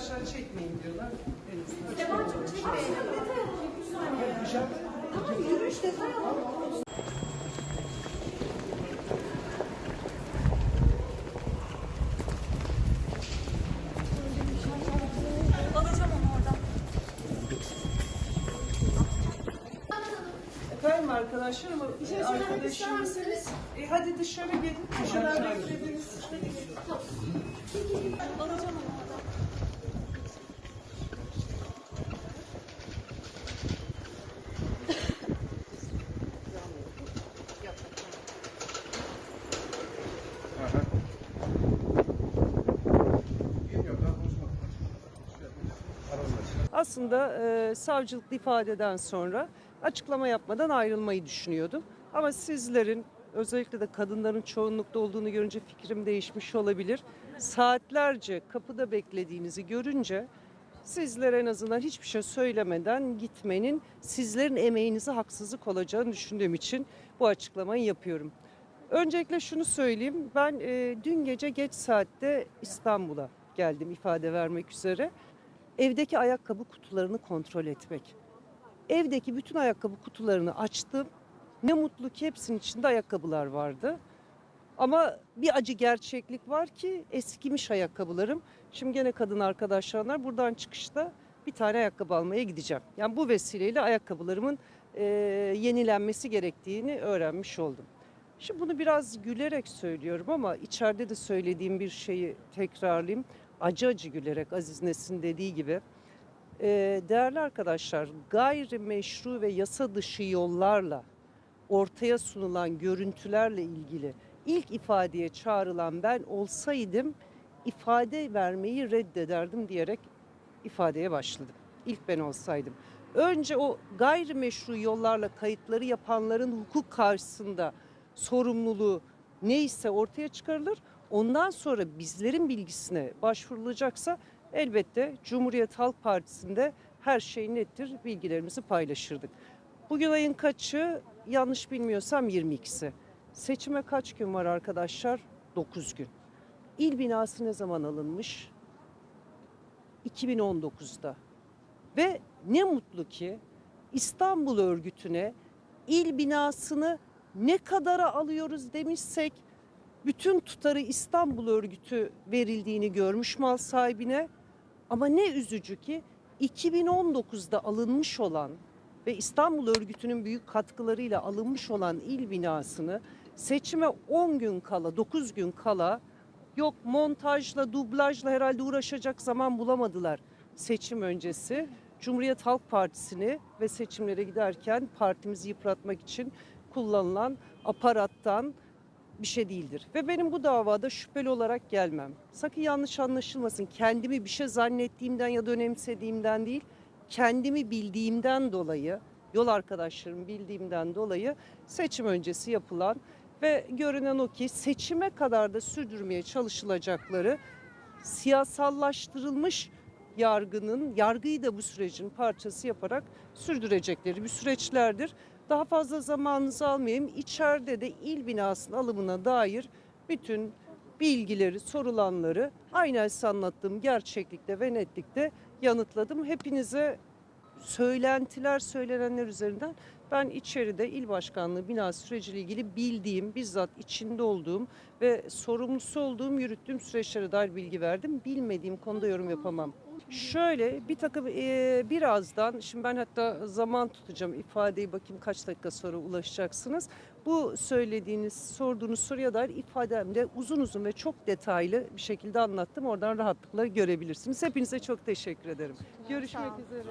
arkadaşlar çekmeyin diyorlar. Tamam yürüyüş detay alalım. Onu oradan. Efendim arkadaşlar ama şey söylemek ister arkadaşımız... E, hadi dışarı gelin. Dışarı beklediniz. Alacağım onu Aslında e, savcılık ifadeden sonra açıklama yapmadan ayrılmayı düşünüyordum. Ama sizlerin özellikle de kadınların çoğunlukta olduğunu görünce fikrim değişmiş olabilir. Saatlerce kapıda beklediğinizi görünce sizler en azından hiçbir şey söylemeden gitmenin sizlerin emeğinize haksızlık olacağını düşündüğüm için bu açıklamayı yapıyorum. Öncelikle şunu söyleyeyim. Ben e, dün gece geç saatte İstanbul'a geldim ifade vermek üzere. Evdeki ayakkabı kutularını kontrol etmek. Evdeki bütün ayakkabı kutularını açtım. Ne mutlu ki hepsinin içinde ayakkabılar vardı. Ama bir acı gerçeklik var ki eskimiş ayakkabılarım. Şimdi gene kadın arkadaşlarlar buradan çıkışta bir tane ayakkabı almaya gideceğim. Yani bu vesileyle ayakkabılarımın e, yenilenmesi gerektiğini öğrenmiş oldum. Şimdi bunu biraz gülerek söylüyorum ama içeride de söylediğim bir şeyi tekrarlayayım. Acı acı gülerek Aziz Nesin dediği gibi. Ee, değerli arkadaşlar gayrimeşru ve yasa dışı yollarla ortaya sunulan görüntülerle ilgili ilk ifadeye çağrılan ben olsaydım ifade vermeyi reddederdim diyerek ifadeye başladım. İlk ben olsaydım. Önce o gayrimeşru yollarla kayıtları yapanların hukuk karşısında sorumluluğu neyse ortaya çıkarılır. Ondan sonra bizlerin bilgisine başvurulacaksa elbette Cumhuriyet Halk Partisi'nde her şey nettir bilgilerimizi paylaşırdık. Bugün ayın kaçı? Yanlış bilmiyorsam 22'si. Seçime kaç gün var arkadaşlar? 9 gün. İl binası ne zaman alınmış? 2019'da. Ve ne mutlu ki İstanbul örgütüne il binasını ne kadara alıyoruz demişsek bütün tutarı İstanbul örgütü verildiğini görmüş mal sahibine ama ne üzücü ki 2019'da alınmış olan ve İstanbul örgütünün büyük katkılarıyla alınmış olan il binasını seçime 10 gün kala 9 gün kala yok montajla dublajla herhalde uğraşacak zaman bulamadılar seçim öncesi. Cumhuriyet Halk Partisi'ni ve seçimlere giderken partimizi yıpratmak için kullanılan aparattan bir şey değildir. Ve benim bu davada şüpheli olarak gelmem. Sakın yanlış anlaşılmasın. Kendimi bir şey zannettiğimden ya da önemsediğimden değil, kendimi bildiğimden dolayı, yol arkadaşlarımı bildiğimden dolayı seçim öncesi yapılan ve görünen o ki seçime kadar da sürdürmeye çalışılacakları siyasallaştırılmış yargının, yargıyı da bu sürecin parçası yaparak sürdürecekleri bir süreçlerdir. Daha fazla zamanınızı almayayım. İçeride de il binasının alımına dair bütün bilgileri, sorulanları aynen size anlattığım gerçeklikte ve netlikte yanıtladım. Hepinize söylentiler, söylenenler üzerinden ben içeride il başkanlığı bina süreciyle ilgili bildiğim, bizzat içinde olduğum ve sorumlusu olduğum, yürüttüğüm süreçlere dair bilgi verdim. Bilmediğim konuda yorum yapamam. Şöyle bir takım e, birazdan, şimdi ben hatta zaman tutacağım ifadeyi bakayım kaç dakika sonra ulaşacaksınız. Bu söylediğiniz, sorduğunuz soruya dair ifademde uzun uzun ve çok detaylı bir şekilde anlattım. Oradan rahatlıkla görebilirsiniz. Hepinize çok teşekkür ederim. Görüşmek üzere.